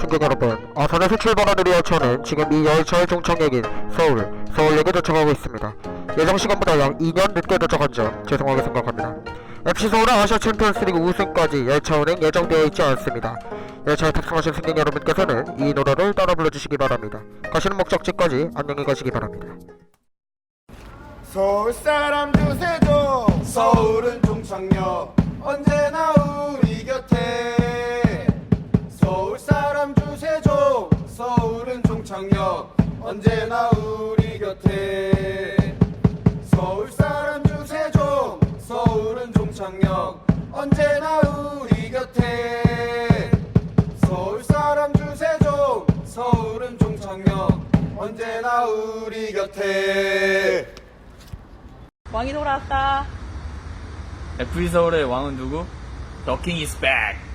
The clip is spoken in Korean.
승객 여러분, 아산에서 출발하는 열차는 지금 이 열차의 종착역인 서울, 서울역에 도착하고 있습니다. 예정 시간보다 약 2년 늦게 도착한 점 죄송하게 생각합니다. FC 서울의 아시아 챔피언스리그 우승까지 열차 운행 예정되어 있지 않습니다. 열차에 탑승하신 승객 여러분께서는 이 노래를 따라 불러주시기 바랍니다. 가시는 목적지까지 안녕히 가시기 바랍니다. 서울 사람 주세요 서울은 종착역 언제 종착역 언제나 우리 곁에 서울 사람 주세요 서울은 종착역 언제나 우리 곁에 서울 사람 주세요 서울은 종착역 언제나 우리 곁에 왕이 돌아왔다. FE 서울의 왕은 누구? The King is back.